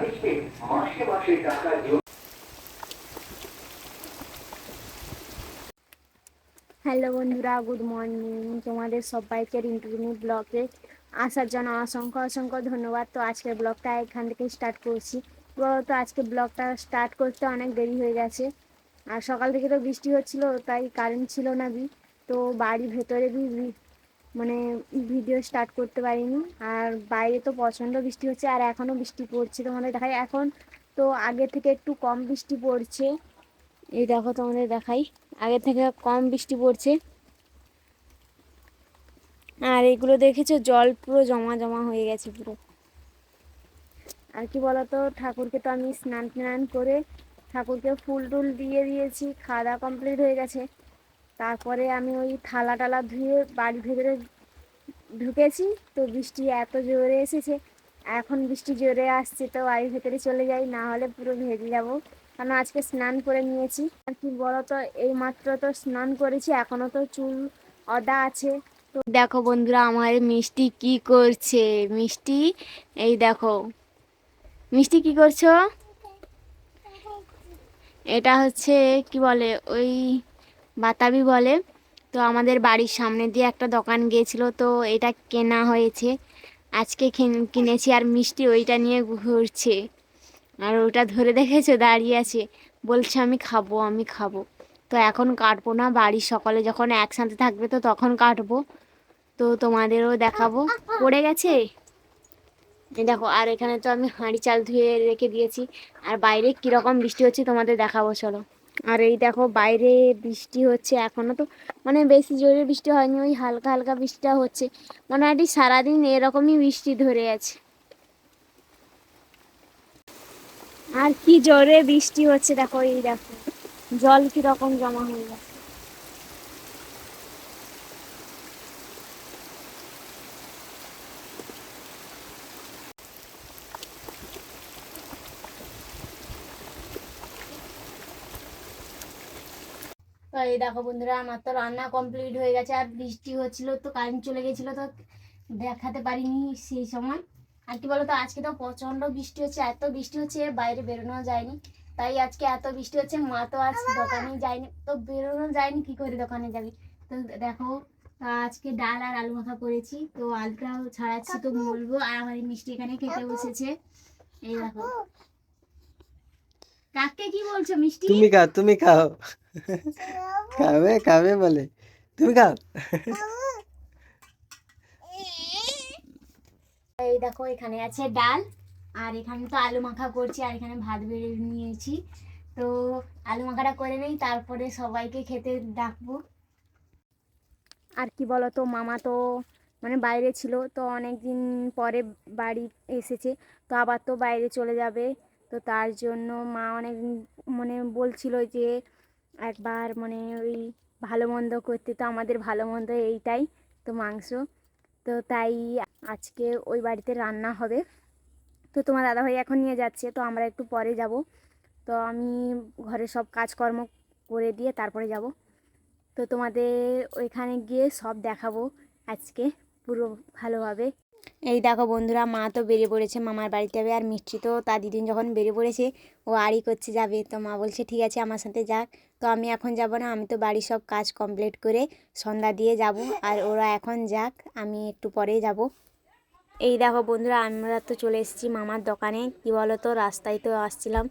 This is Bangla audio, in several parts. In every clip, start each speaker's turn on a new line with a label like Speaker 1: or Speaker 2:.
Speaker 1: মাসে মাসে টাকা
Speaker 2: হ্যালো বন্ধুরা, গুড মর্নিং। তোমাদের সবাইকে রিন্টুরিনি ব্লগে আসার জন্য অসংখ্য অসংখ্য ধন্যবাদ। তো আজকের ব্লগটা এখান থেকে স্টার্ট করছি। তো আজকে ব্লগটা স্টার্ট করতে অনেক দেরি হয়ে গেছে। আর সকাল থেকে তো বৃষ্টি হচ্ছিল, তাই কারেন্ট ছিল না বি। তো বাড়ির ভেতরে বি- মানে ভিডিও স্টার্ট করতে পারিনি। আর বাইরে তো প্রচণ্ড বৃষ্টি হচ্ছে, আর এখনও বৃষ্টি পড়ছে তোমাদের দেখাই। এখন তো আগে থেকে একটু কম বৃষ্টি পড়ছে। এই দেখো তোমাদের দেখাই, আগে থেকে কম বৃষ্টি পড়ছে। আর এগুলো দেখেছ, জল পুরো জমা জমা হয়ে গেছে পুরো। আর কি বলতো, ঠাকুরকে তো আমি স্নান টান করে ঠাকুরকে ফুল টুল দিয়ে দিয়েছি খাওয়া দাওয়া কমপ্লিট হয়ে গেছে। তারপরে আমি ওই থালা টালা ধুয়ে বাড়ির ভেতরে ঢুকেছি, তো বৃষ্টি এত জোরে এসেছে। এখন বৃষ্টি জোরে আসছে, তো বাড়ির ভেতরে চলে যাই, না হলে পুরো ভেজে যাব। কারণ আজকে স্নান করে নিয়েছি। আর কি বলতো এই মাত্র তো স্নান করেছি, এখনও তো চুল অদা আছে। তো দেখো বন্ধুরা, আমার মিষ্টি কি করছে? মিষ্টি, এই দেখো। মিষ্টি কি করছ? এটা হচ্ছে, কি বলে, ওই বাতাবি বলে। তো আমাদের বাড়ির সামনে দিয়ে একটা দোকান গিয়েছিল, তো এটা কেনা হয়েছে। আজকে কিনেছি আর মিষ্টি ওইটা নিয়ে ঘুরছে। আর ওটা ধরে দেখেছ? দাঁড়িয়ে আছে। বলছে, আমি খাব আমি খাব। তো এখন কাটবো না, বাড়ির সকালে যখন একসাথে থাকবে, তো তখন কাটবো। তো তোমাদেরও দেখাবো। পড়ে গেছে? দেখো, আর এখানে তো আমি হাঁড়ি চাল ধুয়ে রেখে দিয়েছি। আর বাইরে কীরকম বৃষ্টি হচ্ছে তোমাদের দেখাবো, চলো। আর এই দেখো বাইরে বৃষ্টি হচ্ছে এখনও তো মানে বেশি জোরে বৃষ্টি হয়নি, ওই হালকা হালকা বৃষ্টিটা হচ্ছে। মোটামুটি সারাদিন এরকমই বৃষ্টি ধরে আছে। আর কি জোরে বৃষ্টি হচ্ছে দেখো, এই দেখো। জল কীরকম জমা হয়ে গেছে। তো এই দেখো বন্ধুরা আমার তো রান্না কমপ্লিট হয়ে গেছে আর বৃষ্টি হচ্ছিল তো কারেন্ট চলে গেছিল তো দেখাতে পারিনি সেই সময়। আর কি বলতো আজকে তো প্রচণ্ড বৃষ্টি হচ্ছে এত বৃষ্টি হচ্ছে বাইরে বেরোনো যায়নি। তাই আজকে এত বৃষ্টি হচ্ছে মা তো আজ দোকানে যায়নি তো বেরোনো যায়নি কি করে দোকানে যাবি? তো দেখো আজকে ডাল আর আলু মাখা করেছি তো আলুটাও ছাড়াচ্ছি তো বলব আর আমার মিষ্টি এখানে খেতে বসেছে। এই দেখো কাকে কি বলছো মিষ্টি?
Speaker 3: তুমি খাও তুমি খাও। খাবে খাবে। বলে। তুমি খাও।
Speaker 2: এই দেখো এখানে আছে ডাল। আর এখানে তো আলু মাখা করছি আর এখানে ভাত বেড়ে নিয়েছি। তো আলু মাখাটা করে নেই তারপরে সবাইকে খেতে ডাকবো। আর কি বলো তো মামা তো মানে বাইরে ছিল তো অনেক দিন পরে বাড়ি এসেছে তো আবার তো বাইরে চলে যাবে। তো তার জন্য মা অনেক মানে বলছিল যে একবার মানে ওই ভালো মন্দ করতে তো আমাদের ভালো মন্দ এইটাই তো মাংস। তো তাই আজকে ওই বাড়িতে রান্না হবে। তো তোমার দাদাভাই এখন নিয়ে যাচ্ছে, তো আমরা একটু পরে যাব। তো আমি ঘরে সব কাজকর্ম করে দিয়ে তারপরে যাব। তো তোমাদের ওইখানে গিয়ে সব দেখাবো আজকে পুরো ভালোভাবে। এই দেখো বন্ধুরা, মা তো বেরিয়ে পড়েছে মামার বাড়িতে যাবে আর মিষ্টি তো তার দিদিন যখন বেরিয়ে পড়েছে, ও আড়ি করছে যাবে। তো মা বলছে, ঠিক আছে, আমার সাথে যাক। তো আমি এখন যাব না, আমি তো বাড়ির সব কাজ কমপ্লিট করে সন্ধ্যা দিয়ে যাব আর ওরা এখন যাক, আমি একটু পরেই যাব। এই দেখো বন্ধুরা, আমরা তো চলে এসেছি মামার দোকানে। কি বলো তো রাস্তায় তো আসছিলাম।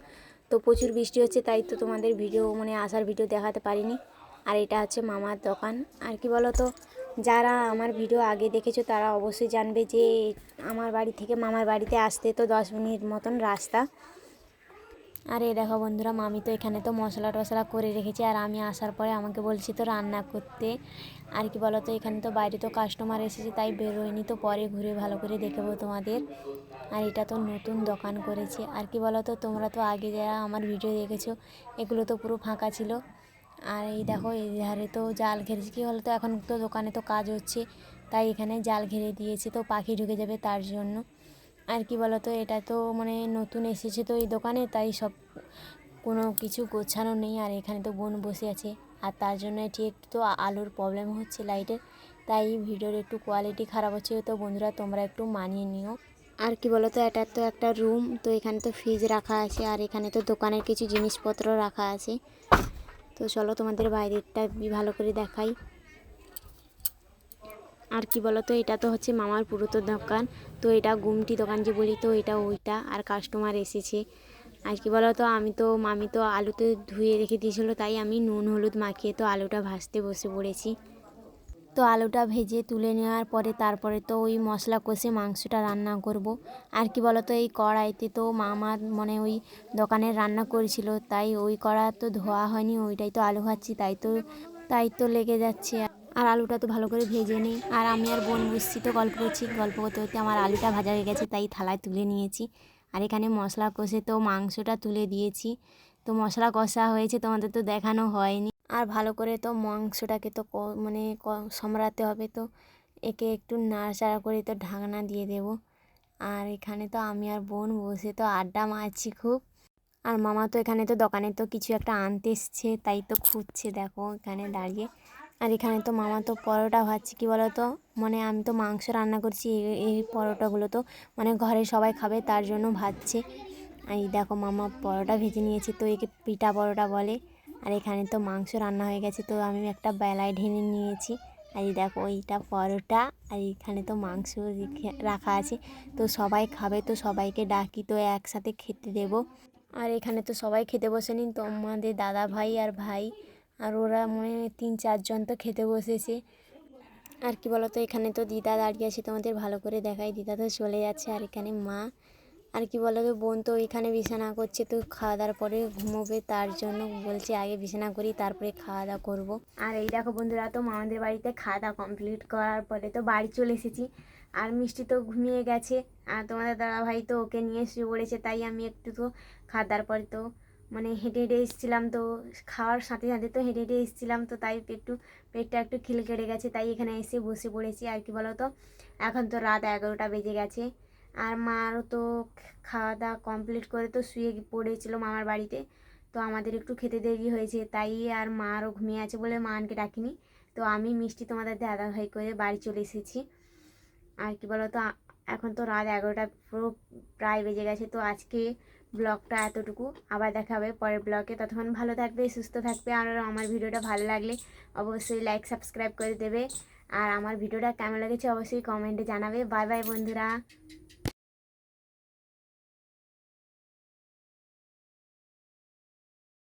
Speaker 2: তো প্রচুর বৃষ্টি হচ্ছে, তাই তো তোমাদের ভিডিও মানে আসার ভিডিও দেখাতে পারিনি। আর এটা হচ্ছে মামার দোকান। আর কি বলো তো যারা আমার ভিডিও আগে দেখেছ, তারা অবশ্যই জানবে যে আমার বাড়ি থেকে মামার বাড়িতে আসতে তো দশ মিনিট মতন রাস্তা। আর এ দেখো বন্ধুরা, মামি তো এখানে তো মশলা টশলা করে রেখেছে, আর আমি আসার পরে আমাকে বলছি তো রান্না করতে। আর কি বলো তো এখানে তো বাইরে তো কাস্টমার এসেছে, তাই বেরোয়নি তো পরে ঘুরে ভালো করে দেখাবো তোমাদের। আর এটা তো নতুন দোকান করেছে। আর কি বলো তো তোমরা তো আগে যারা আমার ভিডিও দেখেছ, এগুলো তো পুরো ফাঁকা ছিল। আর এই দেখো, এই ধারে তো জাল ঘেরেছে। কী বলো তো এখন তো দোকানে তো কাজ হচ্ছে, তাই এখানে জাল ঘিরে দিয়েছে, তো পাখি ঢুকে যাবে তার জন্য। আর কি বলতো, এটা তো মানে নতুন এসেছে তো এই দোকানে, তাই সব কোনো কিছু গোছানো নেই, আর এখানে তো বোন বসে আছে। আর তার জন্য এটি একটু তো আলোর প্রবলেম হচ্ছে লাইটের, তাই ভিডিওর একটু কোয়ালিটি খারাপ হচ্ছে, তো বন্ধুরা তোমরা একটু মানিয়ে নিও। আর কি বলতো, এটা তো একটা রুম তো এখানে তো ফ্রিজ রাখা আছে, আর এখানে তো দোকানের কিছু জিনিসপত্র রাখা আছে। তো চলো তোমাদের বাইরেরটা ভালো করে দেখাই। আর কি বলতো, এটা তো হচ্ছে মামার পুরোতো দোকান, তো এটা গুমটি দোকান যে বলি, তো এটা ওইটা আর কাস্টমার এসেছে। আর কি বলতো, আমি তো, মামি তো আলুতে ধুয়ে রেখে দিয়েছিলো, তাই আমি নুন, হলুদ মাখিয়ে তো আলুটা ভাজতে বসে পড়েছি। তো আলুটা ভেজে তুলে নেওয়ার পরে তারপরে তো ওই মশলা কষে মাংসটা রান্না করব। আর কি বলতো, এই কড়াইতে তো মামার মানে ওই দোকানের রান্না করেছিল, তাই ওই কড়া তো ধোয়া হয়নি, ওইটাই তো আলু ভাজছি, তাই তো তাই তো লেগে যাচ্ছে। আর আলুটা তো ভালো করে ভেজে নিই। আর আমি আর বোন বুঝছি তো গল্প করছি, গল্প করতে করতে আমার আলুটা ভাজা হয়ে গেছে, তাই থালায় তুলে নিয়েছি। আর এখানে মশলা কষে তো মাংসটা তুলে দিয়েছি। তো মশলা কষা হয়েছে, তোমাদের তো দেখানো হয়নি। আর ভালো করে তো মাংসটাকে তো মানে সম্রাতে হবে তো। একে একটু নাড়াচাড়া করে তো ঢাকনা দিয়ে দেব। আর এখানে তো আমি আর বোন বসে তো আড্ডা মারছি খুব। আর মামা তো এখানে তো দোকানে তো কিছু একটা আনতে এসছে, তাই তো খুঁজছে দেখো এখানে দাঁড়িয়ে। আর এখানে তো মামা তো পরোটা ভাজছে, কি বলো তো মানে আমি তো মাংস রান্না করছি এই পরোটাগুলো তো মানে ঘরে সবাই খাবে, তার জন্য ভাজছে। এই দেখো মামা পরোটা ভেজে নিয়েছে, তো একে পিঠা পরোটা বলে। আর এখানে তো মাংস রান্না হয়ে গেছে, তো আমি একটা বেলায় ঢেনে নিয়েছি। আর এই দেখো, এইটা পরোটা, আর এখানে তো মাংস রেখে- আছে। তো সবাই খাবে, তো সবাইকে ডাকি, তো একসাথে খেতে দেবো। আর এখানে তো সবাই খেতে বসেনি, তো আমাদের দাদা ভাই আর ভাই। আর ওরা মনে তিন চারজন তো খেতে বসেছে। আর কি বলতো, এখানে তো দিদা দাঁড়িয়ে আছে, তোমাদের ভালো করে দেখাই। দিদা তো চলে যাচ্ছে, আর এখানে মা আর কি বলো তো, বোন তো এখানে বিছানা করছে তো খাওয়া দাওয়ার পরে ঘুমোবে, তার জন্য বলছে আগে বিছানা করি, তারপরে খাওয়া দাওয়া করব। আর এই দেখো বন্ধুরা, তো মামাদের বাড়িতে খাওয়া দাওয়া কমপ্লিট করার পরে তো বাড়ি চলে এসেছি। আর মিষ্টি তো ঘুমিয়ে গেছে, আর তোমাদের দাদা ভাই তো ওকে নিয়ে শুয়ে পড়েছে, তাই আমি একটু তো খাওয়া দাওয়ার পরে তো মানে হেঁটে হেঁটে এসেছিলাম তো, খাওয়ার সাথে সাথে তো হেঁটে হেঁটে এসেছিলাম তো, তাই একটু পেটটা একটু খিল কেটে গেছে, তাই এখানে এসে বসে পড়েছি। আর কি বলো তো, এখন তো রাত এগারোটা বেজে গেছে আর মারও তো খাওয়া দাওয়া কমপ্লিট করে তো শুয়ে পড়েছিল মামার বাড়িতে। তো আমাদের একটু খেতে দেরি হয়েছে, তাই আর মারও ঘুমিয়ে আছে বলে মানকে ডাকিনি। তো আমি মিষ্টি তোমাদের দাদা ভাই করে বাড়ি চলে এসেছি। আর কি বলো তো এখন তো রাত এগারোটা, পুরো প্রায় বেজে গেছে। তো আজকে ব্লগটা এতটুকু। আবার দেখা হবে পরের ব্লগে। ততক্ষণ ভালো থাকবে, সুস্থ থাকবে। আর আমার ভিডিওটা ভালো লাগলে অবশ্যই লাইক সাবস্ক্রাইব করে দেবে। আর আমার ভিডিওটা কেমন লেগেছে অবশ্যই কমেন্টে জানাবে। বাই বাই বন্ধুরা।